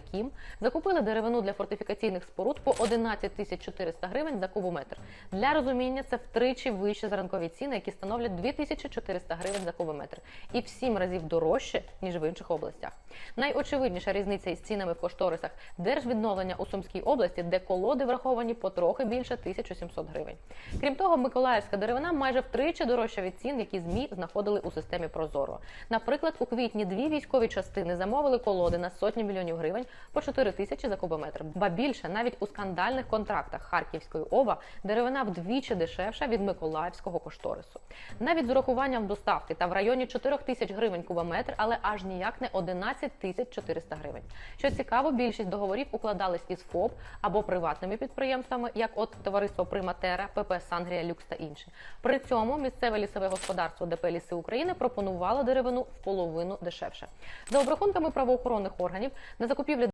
Кім закупили деревину для фортифікаційних споруд по 11 тисяч 400 гривень за кубометр. Для розуміння це втричі вище за ранкові ціни, які становлять 2400 гривень за кубометр, і в сім разів дорожче ніж в інших областях. Найочевидніша різниця із цінами в кошторисах держвідновлення у Сумській області, де колоди враховані по трохи більше 1700 гривень. Крім того, миколаївська деревина майже втричі дорожча від цін, які змі знаходили у системі Прозоро. Наприклад, у квітні дві військові частини замовили колоди на сотні мільйонів гривень по 4 тисячі за кубометр. Ба більше навіть у скандальних контрактах Харківської ОВА деревина вдвічі дешевша від миколаївського кошторису. Навіть з урахуванням доставки та в районі 4 тисяч гривень кубометр, але аж ніяк не 11 тисяч 400 гривень. Що цікаво, більшість договорів укладались із ФОП або приватними підприємствами, як от товариство Приматера, ПП Сангрія Люкс та інші. При цьому місцеве лісове господарство ДП Ліси України пропонувало деревину в половину дешевше. За обрахунками правоохоронних органів на закупівлю